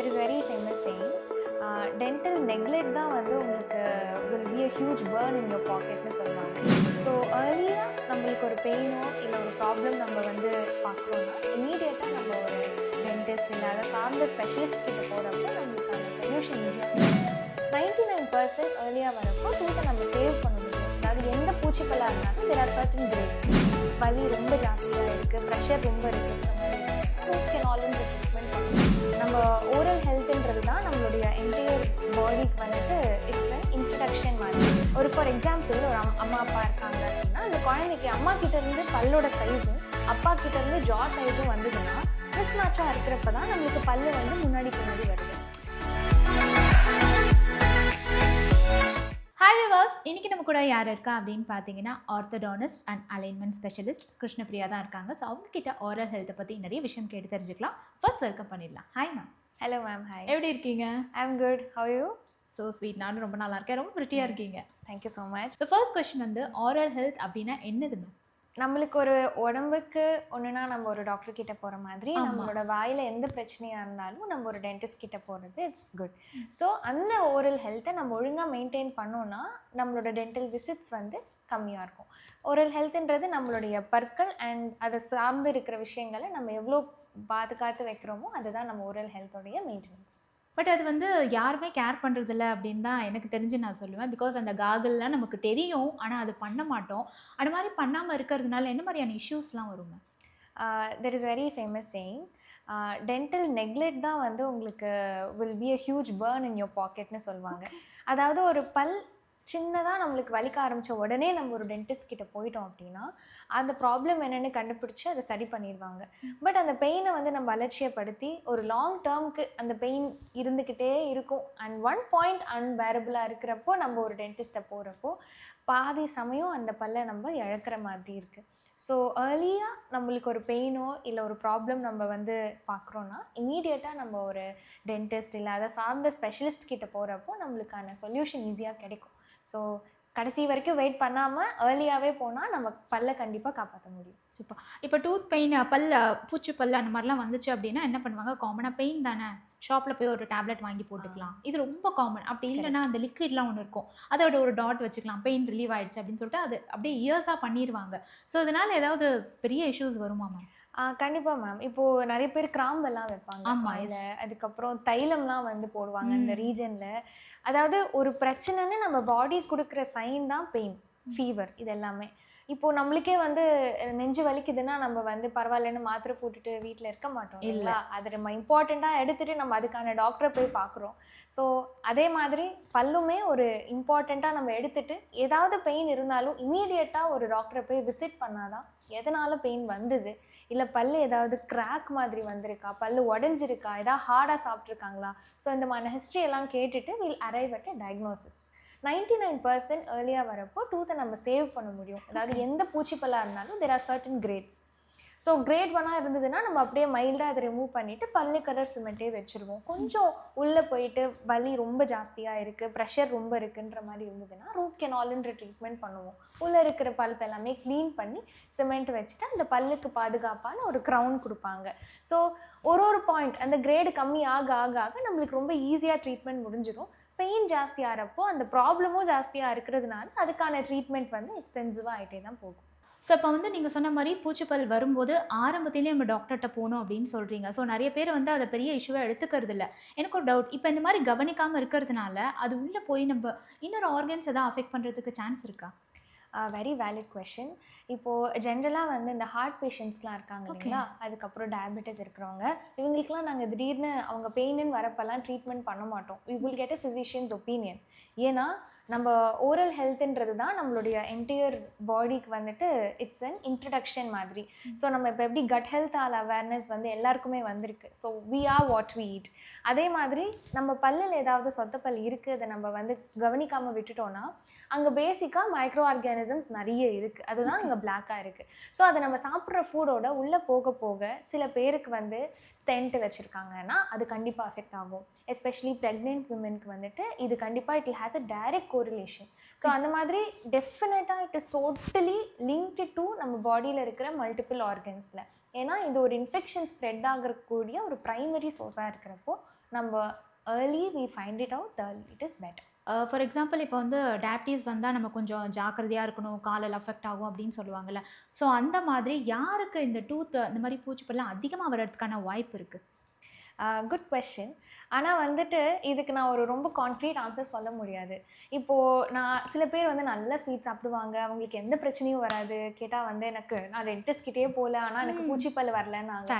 There is very famous saying dental neglect தான் வந்து உங்களுக்கு will be a huge burn in your பாக்கெட்னு சொல்லுவாங்க. So ஏர்லியாக நம்மளுக்கு ஒரு பெயினோ இல்லை ஒரு ப்ராப்ளம் நம்ம வந்து பார்க்குறோம்னா இமீடியட்டாக நம்ம ஒரு டென்டிஸ்ட் இல்லை அதை சார்ந்த ஸ்பெஷலிஸ்ட் கிட்ட போகிறப்ப நம்மளுக்கு அந்த சொல்யூஷன் ஈஸியாக நைன்டி நைன் பர்சன்ட் ஏர்லியாக வரப்போ டூத்தை நம்ம சேவ் பண்ண முடியும். அதாவது எந்த பூச்சிக்கலாக இருந்தாலும் தெர் ஆர் சர்டன் கிரேட்ஸ் வலி ரொம்ப ஜாஸ்தியாக இருக்குது ப்ரெஷர் ரொம்ப இருக்குது ஓகே கேன் ட்ரீட்மெண்ட் பண்ணுவோம் நம்ம ஓரல் ஹெல்த்ன்றது தான் நம்மளுடைய என்டையர் பாடிக்கு வந்துட்டு இட்ஸ் அன் இன்ட்ரடக்ஷன் மாதிரி. ஒரு ஃபார் எக்ஸாம்பிள் ஒரு அம்- அம்மா அப்பா இருக்காங்க அப்படின்னா அந்த குழந்தைக்கு அம்மா கிட்ட இருந்து பல்லோட சைஸும் அப்பா கிட்ட இருந்து ஜா சைஸும் வந்ததுன்னா மிஸ் மேட்சாக இருக்கிறப்ப தான் நம்மளுக்கு பல்லு வந்து முன்னாடி பின்னாடி வருது. கூட யார் இருக்கா அப்படின்னு பார்த்தீங்கன்னா orthodontist and alignment specialist Krishnapriya தான் இருக்காங்க. ஸோ அவங்க கிட்ட ஓரல் ஹெல்த்தை பற்றி நிறைய விஷயம் கேட்டு தெரிஞ்சுக்கலாம். ஃபர்ஸ்ட் வெல்கம் பண்ணிடலாம். Hi ma'am hello ma'am hi எப்படி இருக்கீங்க? I am good how you so sweet நானும் ரொம்ப நல்லா இருக்கேன். ரொம்ப ப்ரிட்டியாக இருக்கீங்க. Thank you so much so first question வந்து ஆரல் ஹெல்த் அப்படின்னா என்னது மேம் நம்மளுக்கு ஒரு உடம்புக்கு ஒன்றுனா நம்ம ஒரு டாக்டர் கிட்ட போகிற மாதிரி. நம்மளோட வாயில் எந்த பிரச்சனையாக இருந்தாலும் நம்ம ஒரு டென்டிஸ்ட் கிட்ட போகிறது இட்ஸ் குட் ஸோ அந்த ஓரல் ஹெல்த்தை நம்ம ஒழுங்காக மெயின்டைன் பண்ணோம்னா நம்மளோட டென்டல் விசிட்ஸ் வந்து கம்மியாக இருக்கும். ஓரல் ஹெல்த்ன்றது நம்மளுடைய பற்கள் அண்ட் அதை சார்ந்து இருக்கிற விஷயங்களை நம்ம எவ்வளோ பாதுகாத்து வைக்கிறோமோ அதுதான் நம்ம ஓரல் ஹெல்த்தோடைய மெயின்டெனன்ஸ் பட் அது வந்து யாருமே கேர் பண்ணுறதில்ல அப்படின்னு தான் எனக்கு தெரிஞ்சு நான் சொல்லுவேன். பிகாஸ் அந்த காகல்லாம் நமக்கு தெரியும். ஆனால் அது பண்ண மாட்டோம். அந்த மாதிரி பண்ணாமல் இருக்கிறதுனால என்ன மாதிரியான இஷ்யூஸ்லாம் வரும் ma'am there is very famous saying dental neglect தான் வந்து உங்களுக்கு will be a huge burn in your பாக்கெட்னு சொல்லுவாங்க. அதாவது ஒரு பல் சின்னதாக நம்மளுக்கு வலிக்க ஆரம்பித்த உடனே நம்ம ஒரு டென்டிஸ்ட் கிட்ட போயிட்டோம் அப்படின்னா அந்த ப்ராப்ளம் என்னென்னு கண்டுபிடிச்சி அதை சரி பண்ணிடுவாங்க. பட் அந்த பெயினை வந்து நம்ம அலட்சியப்படுத்தி ஒரு லாங் டேர்முக்கு அந்த பெயின் இருந்துக்கிட்டே இருக்கும். அண்ட் ஒன் பாயிண்ட் அன்பேரபிளாக இருக்கிறப்போ நம்ம ஒரு டென்டிஸ்ட்டை போகிறப்போ பாதி சமயம் அந்த பல்லை நம்ம இழக்கிற மாதிரி இருக்குது ஸோ ஏர்லியாக நம்மளுக்கு ஒரு பெயினோ இல்லை ஒரு ப்ராப்ளம் நம்ம வந்து பார்க்குறோன்னா இமீடியட்டாக நம்ம ஒரு டென்டிஸ்ட் இல்லை அதை சார்ந்த ஸ்பெஷலிஸ்ட் கிட்ட போகிறப்போ நம்மளுக்கான சொல்யூஷன் ஈஸியாக கிடைக்கும். ஸோ கடைசி வரைக்கும் வெயிட் பண்ணாமல் ஏர்லியாகவே போனால் நம்ம பல்லை கண்டிப்பாக காப்பாற்ற முடியும். சூப்பர் இப்போ டூத் பெயின் பல் பூச்சி பல் அந்த மாதிரிலாம் வந்துச்சு அப்படின்னா என்ன பண்ணுவாங்க? காமனாக பெயின் தானே. ஷாப்பில் போய் ஒரு டேப்லெட் வாங்கி போட்டுக்கலாம். இது ரொம்ப காமன் அப்படி இல்லைன்னா அந்த லிக்விட்லாம் ஒன்று இருக்கும். அதோட ஒரு டாட் வச்சுக்கலாம். பெயின் ரிலீவ் ஆயிடுச்சு அப்படின்னு சொல்லிட்டு அது அப்படியே இயர்ஸாக பண்ணிடுவாங்க ஸோ இதனால ஏதாவது பெரிய இஷ்யூஸ் வருமா மேம் கண்டிப்பாக மேம் இப்போது நிறைய பேர் கிராம்பெல்லாம் வைப்பாங்க ஆமா. அதுக்கப்புறம் தைலம்லாம் வந்து போடுவாங்க இந்த. ரீஜனில் அதாவது ஒரு பிரச்சனைன்னு நம்ம பாடி கொடுக்குற சைன் தான் பெயின் ஃபீவர் இது எல்லாமே இப்போது நம்மளுக்கே வந்து நெஞ்சு வலிக்குதுன்னா நம்ம வந்து பரவாயில்லன்னு மாத்திரை போட்டுட்டு வீட்டில் இருக்க மாட்டோம் இல்ல. அது நம்ம இம்பார்ட்டண்ட்டாக எடுத்துட்டு நம்ம அதுக்கான டாக்டரை போய் பார்க்குறோம். ஸோ அதே மாதிரி பல்லுமே ஒரு இம்பார்ட்டண்ட்டாக நம்ம எடுத்துட்டு ஏதாவது பெயின் இருந்தாலும் இமீடியட்டாக ஒரு டாக்டரை போய் விசிட் பண்ணாதான் எதனால பெயின் வந்தது? இல்லை பல்லு ஏதாவது கிராக் மாதிரி வந்திருக்கா? பல்லு உடஞ்சிருக்கா? ஏதாவது ஹார்டாக சாப்பிட்ருக்காங்களா ஸோ இந்த மாதிரி ஹிஸ்ட்ரி எல்லாம் கேட்டுட்டு will arrive at diagnosis ninety nine percent ஏர்லியாக வரப்போ டூத்தை நம்ம சேவ் பண்ண முடியும். அதாவது எந்த பூச்சிப்பல்லாக இருந்தாலும் there are certain grades so grade ஒன்னாக இருந்ததுன்னா நம்ம அப்படியே மைல்டாக அதை ரிமூவ் பண்ணிவிட்டு பல்லு கலர் சிமெண்ட்டே வச்சுருவோம். கொஞ்சம் உள்ளே போயிட்டு வலி ரொம்ப ஜாஸ்தியாக இருக்குது ப்ரெஷர் ரொம்ப இருக்குன்ற மாதிரி இருந்ததுன்னா ரூட் கெனால்ன்ற ட்ரீட்மெண்ட் பண்ணுவோம். உள்ளே இருக்கிற பல்ப் எல்லாமே க்ளீன் பண்ணி சிமெண்ட் வச்சுட்டு அந்த பல்லுக்கு பாதுகாப்பான ஒரு க்ரௌன் கொடுப்பாங்க. ஸோ ஒரு ஒரு பாயிண்ட் அந்த கிரேடு கம்மி ஆக ஆக ஆக நம்மளுக்கு ரொம்ப ஈஸியாக ட்ரீட்மெண்ட் முடிஞ்சிடும். பெயின் ஜாஸ்தி ஆகிறப்போ அந்த ப்ராப்ளமும் ஜாஸ்தியாக இருக்கிறதுனால அதுக்கான ட்ரீட்மெண்ட் வந்து எக்ஸ்டென்சிவாக ஆகிட்டே தான் போகும். ஸோ இப்போ வந்து நீங்கள் சொன்ன மாதிரி பூச்சிப்பல் வரும்போது ஆரம்பத்திலேயே நம்ம டாக்டர்கிட்ட போகணும் அப்படின்னு சொல்கிறீங்க ஸோ நிறைய பேர் வந்து அதை பெரிய இஷ்யூவாக எடுத்துக்கிறது இல்லை. எனக்கு ஒரு டவுட் இப்போ இந்த மாதிரி கவனிக்காமல் இருக்கிறதுனால அது உள்ளே போய் நம்ம இன்னொரு ஆர்கன்ஸ் எதாவது அஃபெக்ட் பண்ணுறதுக்கு சான்ஸ் இருக்கா? வெரி வேலிட் கொஷின் இப்போது ஜென்ரலாக வந்து இந்த ஹார்ட் பேஷண்ட்ஸ்லாம் இருக்காங்க. இல்லைங்களா? அதுக்கப்புறம் டயபெட்டிஸ் இருக்கிறவங்க. இவங்களுக்குலாம் நாங்கள் திடீர்னு அவங்க பெயின்னு வரப்பெல்லாம் ட்ரீட்மெண்ட் பண்ண மாட்டோம். We will get a physicians opinion ஏன்னா நம்ம ஓரல் ஹெல்த்ன்றது தான் நம்மளுடைய என்டையர் பாடிக்கு வந்துட்டு இட்ஸ் அன் இன்ட்ரடக்ஷன் மாதிரி. ஸோ நம்ம இப்போ எப்படி கட் ஹெல்த் ஆல் அவேர்னஸ் வந்து எல்லாருக்குமே வந்திருக்கு. So we are what we eat. அதே மாதிரி நம்ம பல்லில் ஏதாவது சொத்தப்பல் இருக்குது அதை நம்ம வந்து கவனிக்காமல் விட்டுட்டோம்னா அங்கே பேசிக்காக மைக்ரோ ஆர்கானிசம்ஸ் நிறைய இருக்குது அதுதான் அங்கே பிளாக்காக இருக்குது ஸோ அதை நம்ம சாப்பிட்ற ஃபுட்டோட உள்ளே போக போக சில பேருக்கு வந்து ஸ்டென்ட் வச்சுருக்காங்கன்னா அது கண்டிப்பாக அஃபெக்ட் ஆகும். எஸ்பெஷலி ப்ரெக்னென்ட் விமென்க்கு வந்துட்டு இது கண்டிப்பாக it has a direct correlation so அந்த மாதிரி டெஃபினட்டாக it is totally linked to நம்ம பாடியில் இருக்கிற மல்டிபிள் ஆர்கன்ஸில் ஏன்னா இது ஒரு இன்ஃபெக்ஷன் ஸ்ப்ரெட் ஆகக்கூடிய ஒரு ப்ரைமரி சோர்ஸாக இருக்கிறப்போ நம்ம early we find it out it is better for example இப்போ வந்து டயபிட்டிஸ் வந்தால் நம்ம கொஞ்சம் ஜாக்கிரதையாக இருக்கணும் காலில் அஃபெக்ட் ஆகும் அப்படின்னு சொல்லுவாங்கல்ல. ஸோ அந்த மாதிரி யாருக்கு இந்த டூத் இந்த மாதிரி பூச்சிப்பெல்லாம் அதிகமாக வர்றதுக்கான வாய்ப்பு இருக்குது குட் கொஷின் ஆனால் வந்துட்டு இதுக்கு நான் ஒரு ரொம்ப கான்க்ரீட் ஆன்சர் சொல்ல முடியாது. இப்போது நான் சில பேர் வந்து நல்ல ஸ்வீட் சாப்பிடுவாங்க. அவங்களுக்கு எந்த பிரச்சனையும் வராது. கேட்டால் வந்து எனக்கு நான் டென்டிஸ்ட் கிட்டே போகல. ஆனால் எனக்கு. பூச்சிப்பல் வரலன்னாங்க.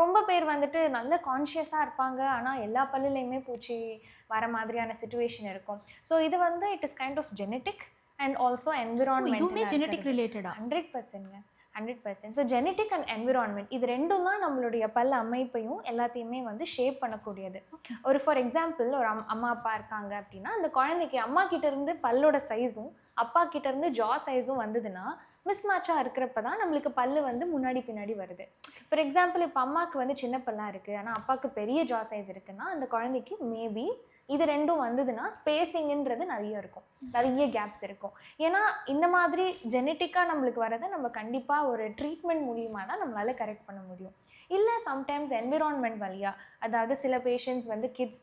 ரொம்ப பேர் வந்துட்டு நல்ல கான்ஷியஸாக இருப்பாங்க. ஆனால் எல்லா பல்லுலையுமே பூச்சி வர மாதிரியான சுச்சுவேஷன் இருக்கும். ஸோ இது வந்து it is kind of genetic and also environment genetic ரிலேட்டடா hundred பர்சன்ட்ங்க hundred percent so genetic and environment இது ரெண்டும் தான் நம்மளுடைய பல் அமைப்பையும் எல்லாத்தையுமே வந்து ஷேப் பண்ணக்கூடியது. ஒரு ஃபார் எக்ஸாம்பிள் ஒரு அம் அம்மா அப்பா இருக்காங்க அப்படின்னா அந்த குழந்தைக்கு அம்மா கிட்ட இருந்து பல்லோட சைஸும் அப்பா கிட்ட இருந்து ஜா சைஸும் வந்ததுன்னா மிஸ் மேட்சாக இருக்கிறப்ப தான் நம்மளுக்கு பல்லு வந்து முன்னாடி பின்னாடி வருது. ஃபார் எக்ஸாம்பிள் இப்போ அம்மாவுக்கு வந்து சின்ன பல்லாக இருக்குது ஆனால் அப்பாவுக்கு பெரிய ஜா சைஸ் இருக்குன்னா அந்த குழந்தைக்கு மேபி இது ரெண்டும் வந்ததுன்னா ஸ்பேசிங்ன்றது நிறைய இருக்கும். நிறைய கேப்ஸ் இருக்கும். ஏன்னா இந்த மாதிரி ஜெனட்டிக்காக நம்மளுக்கு வரதை நம்ம கண்டிப்பாக ஒரு ட்ரீட்மெண்ட் மூலியமாக தான் நம்மளால கரெக்ட் பண்ண முடியும். இல்லை சம்டைம்ஸ் என்விரான்மெண்ட் வழியா அதாவது சில பேஷண்ட்ஸ் வந்து கிட்ஸ்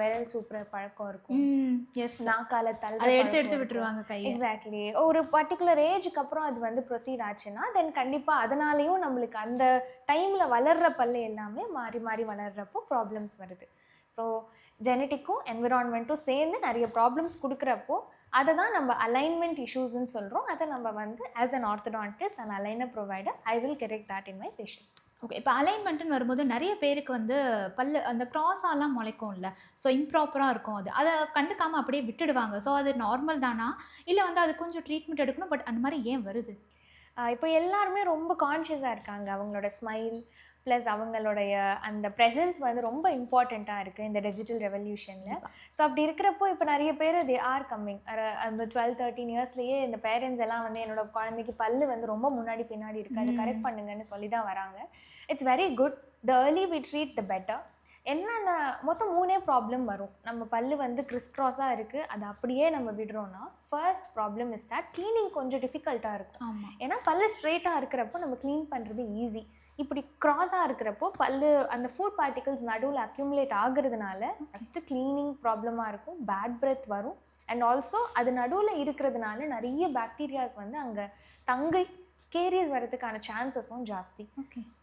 விரல் சூப்பர் பழக்கம் இருக்கும். எஸ் நாக்கால தள்ள அதை எடுத்து எடுத்து விட்டுருவாங்க கையை. எக்ஸாக்ட்லி ஒரு பர்டிகுலர் ஏஜுக்கு அப்புறம் அது வந்து ப்ரொசீட் ஆச்சுன்னா தென் கண்டிப்பாக அதனாலேயும் நம்மளுக்கு அந்த டைமில் வளர்ற பல்லு எல்லாமே மாறி மாறி வளர்றப்போ ப்ராப்ளம்ஸ் வருது. ஸோ ஜெனட்டிக்கும் என்விரான்மெண்ட்டும் சேர்ந்து நிறைய ப்ராப்ளம்ஸ் கொடுக்குறப்போ அதை தான் நம்ம அலைன்மெண்ட் இஷ்யூஸ்ன்னு சொல்கிறோம் அதை நம்ம வந்து as an orthodontist and aligner provider I will correct that in my patients okay இப்போ அலைன்மெண்ட்னு வரும்போது நிறைய பேருக்கு வந்து பல்லு அந்த க்ராஸாலாம் முளைக்கும்ல. ஸோ இம்ப்ராப்பராக இருக்கும் அது. அதை கண்டுக்காமல் அப்படியே விட்டுடுவாங்க. ஸோ அது நார்மல் தானா? இல்லை வந்து அது கொஞ்சம் ட்ரீட்மெண்ட் எடுக்கணும் பட் அந்த மாதிரி ஏன் வருது? இப்போ எல்லாருமே ரொம்ப கான்ஷியஸாக இருக்காங்க. அவங்களோட ஸ்மைல் ப்ளஸ் அவங்களுடைய அந்த ப்ரெசன்ஸ் வந்து ரொம்ப இம்பார்ட்டண்ட்டாக இருக்குது இந்த டிஜிட்டல் ரெவல்யூஷனில் ஸோ அப்படி இருக்கிறப்போ இப்போ நிறைய பேர் தே ஆர் கம்மிங் அந்த டுவெல் தேர்ட்டின் இயர்ஸ்லேயே இந்த பேரண்ட்ஸ் எல்லாம் வந்து என்னோட குழந்தைக்கு பல்லு வந்து ரொம்ப முன்னாடி பின்னாடி இருக்குது அதை. கரெக்ட் பண்ணுங்கன்னு சொல்லி தான் வராங்க. It's very good the early we treat the better என்னென்ன மொத்தம் மூணே ப்ராப்ளம் வரும். நம்ம பல்லு வந்து கிறிஸ் க்ராஸாக இருக்குது அதை அப்படியே நம்ம விடுறோம்னா first problem is that cleaning கொஞ்சம் டிஃபிகல்ட்டாக இருக்கும். ஏன்னா பல்லு ஸ்ட்ரெயிட்டாக இருக்கிறப்போ நம்ம க்ளீன் பண்ணுறது ஈஸி இப்படி க்ராஸாக இருக்கிறப்போ பல்லு அந்த ஃபுட் பார்ட்டிகல்ஸ் நடுவில் அக்யூமுலேட் ஆகுறதுனால ஃபஸ்ட்டு க்ளீனிங் ப்ராப்ளமாக இருக்கும் பேட் பிரெத் வரும். அண்ட் ஆல்சோ அது நடுவில் இருக்கிறதுனால நிறைய பாக்டீரியாஸ் வந்து அங்கே தங்கி கேரிஸ் வரதுக்கான சான்சஸும் ஜாஸ்தி.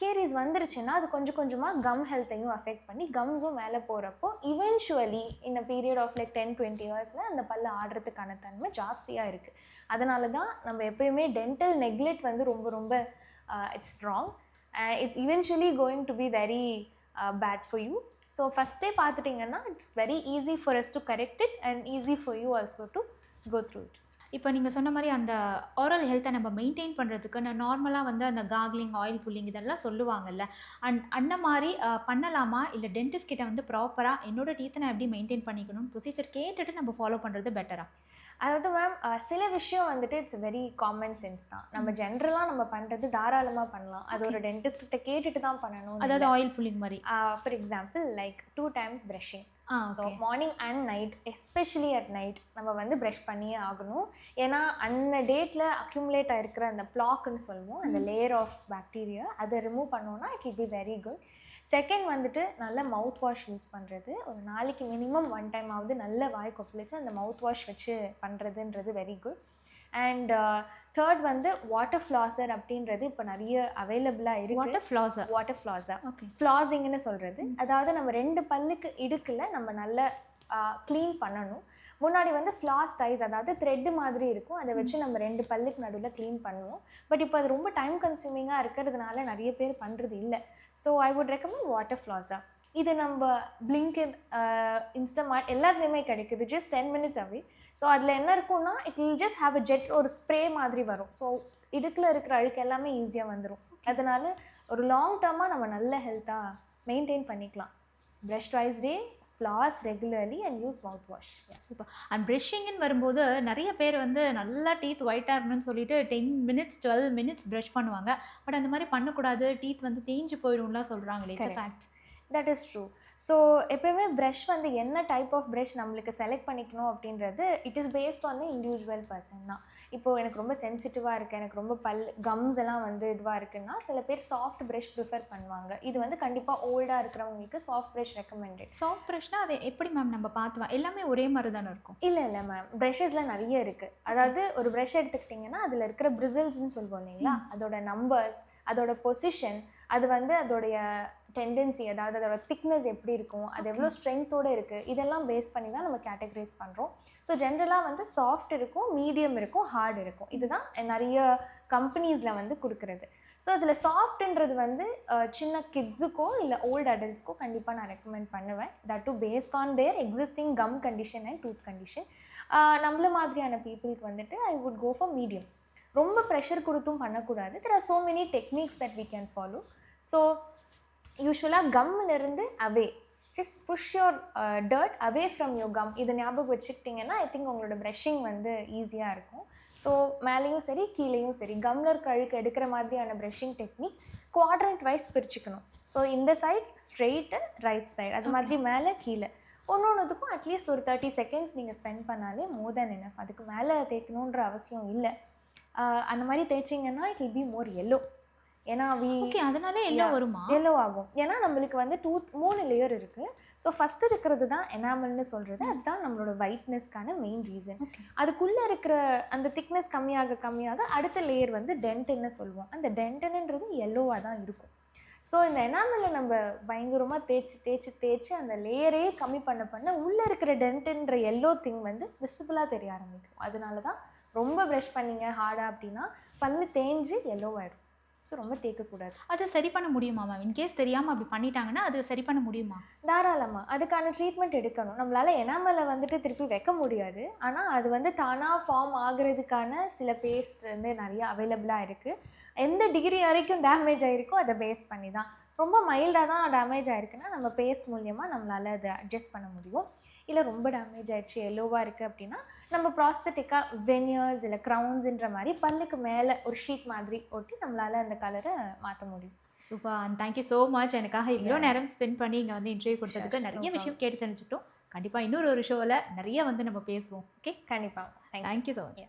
கேரிஸ் வந்துருச்சுன்னா அது கொஞ்சம் கொஞ்சமாக கம் ஹெல்த்தையும் அஃபெக்ட் பண்ணி கம்ஸும் மேலே போகிறப்போ இவென்ச்சுவலி இந்த period of like ten twenty இயர்ஸில் அந்த பல்லு ஆடுறதுக்கான தன்மை ஜாஸ்தியாக இருக்குது அதனால தான் நம்ம எப்பயுமே டென்டல் நெக்லெக்ட் வந்து ரொம்ப ரொம்ப it's strong it's eventually going to be very bad for you so ஃபஸ்ட்டே பார்த்துட்டிங்கன்னா it's very easy for us to correct it and easy for you also to go through it இப்போ நீங்கள் சொன்ன மாதிரி அந்த ஓரல் ஹெல்த்தை நம்ம மெயின்டைன் பண்ணுறதுக்கு நான் நார்மலாக வந்து அந்த காக்லிங் ஆயில் புல்லிங் இதெல்லாம் சொல்லுவாங்கல்ல. அண்ட் அந்த மாதிரி பண்ணலாமா? இல்லை டென்டிஸ்ட் கிட்ட வந்து ப்ராப்பராக என்னோட டீத்தை நான் எப்படி மெயின்டைன் பண்ணிக்கணும்னு ப்ரொசீஜர் கேட்டுட்டு நம்ம ஃபாலோ பண்ணுறது பெட்டராக அதாவது மேம் சில விஷயம் வந்துட்டு இட்ஸ் வெரி காமன் சென்ஸ் தான். நம்ம ஜென்ரலாக நம்ம பண்ணுறது தாராளமாக பண்ணலாம். அது ஒரு டென்டிஸ்ட்டை கேட்டுட்டு தான் பண்ணணும் அதாவது ஆயில் புல்லிங் மாதிரி. For example like two times brushing so morning and night especially at night நம்ம வந்து ப்ரஷ் பண்ணியே ஆகணும். ஏன்னா அந்த டேட்டில் அக்யூமுலேட் ஆகிருக்கிற அந்த பிளாக்னு சொல்லுவோம் அந்த லேயர் ஆஃப் பாக்டீரியா அதை ரிமூவ் பண்ணோன்னா it will be very good second வந்துட்டு நல்ல மவுத் வாஷ் யூஸ் பண்ணுறது ஒரு நாளைக்கு மினிமம் ஒன் டைம் ஆகுது நல்ல வாய் கொப்பளிச்சு அந்த மவுத் வாஷ் வச்சு பண்ணுறதுன்றது வெரி குட் அண்ட் தேர்ட் வந்து வாட்டர் ஃப்ளாசர் அப்படின்றது இப்போ நிறைய அவைலபிளாக இருக்குது water flosser water flosser okay ஃப்ளாசிங்னு சொல்கிறது அதாவது நம்ம ரெண்டு பல்லுக்கு இடுக்கில் நம்ம நல்லா க்ளீன் பண்ணணும். முன்னாடி வந்து ஃப்ளாஸ் டைஸ் அதாவது த்ரெட்டு மாதிரி இருக்கும். அதை வச்சு நம்ம ரெண்டு பல்லுக்கு நடுவில் க்ளீன் பண்ணுவோம். பட் இப்போ அது ரொம்ப டைம் கன்சூமிங்காக இருக்கிறதுனால நிறைய பேர் பண்ணுறது இல்லை. So I would recommend water ஃப்ளாஸா இது நம்ம பிளிங்கின் இன்ஸ்டமார்ட் எல்லாத்துலேயுமே கிடைக்குது. Just ten minutes away so அதில் என்ன இருக்கும்னா it will just have a jet ஒரு ஸ்ப்ரே மாதிரி வரும். ஸோ இடுக்கில் இருக்கிற அழுக்கு எல்லாமே ஈஸியாக வந்துடும் அதனால ஒரு லாங் டேர்மாக நம்ம நல்ல ஹெல்த்தாக மெயின்டைன் பண்ணிக்கலாம். Brush twice day floss regularly and use mouth wash super and ப்ரஷிங்னு வரும்போது நிறைய பேர் வந்து நல்லா டீத் ஒயிட்டாக இருக்கணும்னு சொல்லிட்டு ten minutes twelve minutes brush பண்ணுவாங்க. பட் அந்த மாதிரி பண்ணக்கூடாது. டீத் வந்து தேஞ்சு போயிடும்லாம் சொல்கிறாங்களே. Fact that is true so எப்பயுமே ப்ரஷ் வந்து என்ன டைப் ஆஃப் ப்ரஷ் நம்மளுக்கு செலக்ட் பண்ணிக்கணும் அப்படின்றது it is based on the individual person தான். இப்போது எனக்கு ரொம்ப சென்சிட்டிவாக இருக்குது எனக்கு ரொம்ப பல் கம்ஸ் எல்லாம் வந்து இதுவாக இருக்குன்னா சில பேர் சாஃப்ட் ப்ரஷ் ப்ரிஃபர் பண்ணுவாங்க. இது வந்து கண்டிப்பாக ஓல்டாக இருக்கிறவங்களுக்கு சாஃப்ட் ப்ரஷ் ரெக்கமெண்டட் சாஃப்ட் ப்ரஷ்னா அதை எப்படி மேம் நம்ம பார்த்துவா எல்லாமே ஒரே மாதிரி தானே இருக்கும்? இல்லை இல்லை மேம் ப்ரஷஸில் நிறைய இருக்குது அதாவது ஒரு ப்ரஷ் எடுத்துக்கிட்டிங்கன்னா அதில் இருக்கிற பிரிசல்ஸ்னு சொல்லுவோம் இல்லைங்களா? அதோட நம்பர்ஸ் அதோட பொசிஷன் அது வந்து அதோடைய டெண்டன்சி அதாவது அதோட திக்னஸ் எப்படி இருக்கும் அது எவ்வளோ ஸ்ட்ரென்த்தோடு இருக்குது இதெல்லாம் பேஸ் பண்ணி தான் நம்ம கேட்டகரைஸ் பண்ணுறோம் ஸோ ஜென்ரலாக வந்து சாஃப்ட் இருக்கும் மீடியம் இருக்கும் ஹார்ட் இருக்கும். இதுதான் நிறைய கம்பெனிஸில் வந்து கொடுக்குறது. ஸோ அதில் சாஃப்ட்ன்றது வந்து சின்ன கிட்ஸுக்கோ இல்லை ஓல்டு அடல்ட்ஸ்க்கோ கண்டிப்பாக நான் ரெக்கமெண்ட் பண்ணுவேன். That to based on their existing gum condition and tooth condition நம்மள மாதிரியான பீப்புளுக்கு வந்துட்டு I would go for medium ரொம்ப ப்ரெஷர் கொடுத்தும் பண்ணக்கூடாது. There are so many techniques that we can follow so யூஸ்வலாக கம்மிலிருந்து away just push your dirt away from your gum இதை ஞாபகம் வச்சுக்கிட்டிங்கன்னா ஐ திங்க் உங்களோட ப்ரஷிங் வந்து ஈஸியாக இருக்கும். ஸோ மேலேயும் சரி கீழேயும் சரி கம்மில் இருக்க அழுக்கு எடுக்கிற மாதிரியான ப்ரஷிங் டெக்னிக் குவாட்ரண்ட் வைஸ் பிரிச்சுக்கணும். ஸோ இந்த சைட் ஸ்ட்ரெயிட்டு ரைட் சைடு அது மாதிரி மேலே கீழே. ஒன்று ஒன்றுத்துக்கும் அட்லீஸ்ட் ஒரு தேர்ட்டி செகண்ட்ஸ் நீங்கள் ஸ்பெண்ட் பண்ணாலே மோர் தென் enough. அதுக்கு மேலே தேய்க்கணுன்ற அவசியம் இல்லை. ஆஹ் அந்த மாதிரி தேய்ச்சிங்கன்னா it will be more yellow ஏன்னா வி ஓகே அதனாலே Yeah. வருமா? எல்லோ ஆகும். ஏன்னா நம்மளுக்கு வந்து டூ மூணு லேயர் இருக்குது ஸோ ஃபஸ்ட்டு இருக்கிறது தான் எனாமல்னு சொல்கிறது அதுதான் நம்மளோட ஒயிட்னஸ்க்கான மெயின் ரீசன் அதுக்குள்ளே இருக்கிற அந்த திக்னஸ் கம்மியாக கம்மியாக அடுத்த லேயர் வந்து டென்ட்டுன்னு சொல்லுவோம். அந்த டென்ட்டுன்றது எல்லோவாக தான் இருக்கும். ஸோ இந்த எனாமலை நம்ம பயங்கரமாக தேய்ச்சி தேய்ச்சி தேய்ச்சி அந்த லேயரே கம்மி பண்ண பண்ண உள்ளே இருக்கிற டென்ட்டுன்ற எல்லோ திங் வந்து விசிபிளாக தெரிய ஆரம்பிக்கும். அதனால தான் ரொம்ப ப்ரஷ் பண்ணீங்க ஹார்டாக அப்படின்னா பல்லு தேஞ்சு எல்லோவாயிடும் ஸோ ரொம்ப தேய்க்கக்கூடாது அது சரி பண்ண முடியுமா மேம் இன்கேஸ் தெரியாமல் அப்படி பண்ணிட்டாங்கன்னா அது சரி பண்ண முடியுமா? தாராளமாக அதுக்கான ட்ரீட்மெண்ட் எடுக்கணும். நம்மளால் எனாமலை வந்துட்டு திருப்பி வைக்க முடியாது. ஆனால் அது வந்து தானாக ஃபார்ம் ஆகுறதுக்கான சில பேஸ்ட் வந்து நிறைய அவைலபிளாக இருக்குது எந்த டிகிரி வரைக்கும் டேமேஜ் ஆகிருக்கோ அதை பேஸ் பண்ணி தான் ரொம்ப மைல்டாக தான் டேமேஜ் ஆயிருக்குன்னா நம்ம பேஸ்ட் மூலியமாக நம்மளால் அதை அட்ஜஸ்ட் பண்ண முடியும். இல்லை ரொம்ப டேமேஜ் ஆயிடுச்சு எல்லோவாக இருக்குது அப்படின்னா நம்ம ப்ராஸ்தட்டிக்காக வெனியர்ஸ் இல்லை க்ரௌன்ஸுன்ற மாதிரி பல்லுக்கு மேலே ஒரு ஷீட் மாதிரி ஒட்டி நம்மளால் அந்த கலரை மாற்ற முடியும். Super and thank you so much எனக்காக இவ்வளோ. நேரம் ஸ்பெண்ட் பண்ணி இங்கே வந்து இன்டர்வியூ கொடுத்ததுக்கு நிறைய விஷயம் கேட்டு தெரிஞ்சுக்கிட்டோம். கண்டிப்பாக இன்னொரு ஒரு ஷோவில் நிறைய வந்து நம்ம பேசுவோம். ஓகே கண்டிப்பாக தேங்க்யூ ஸோ மச்.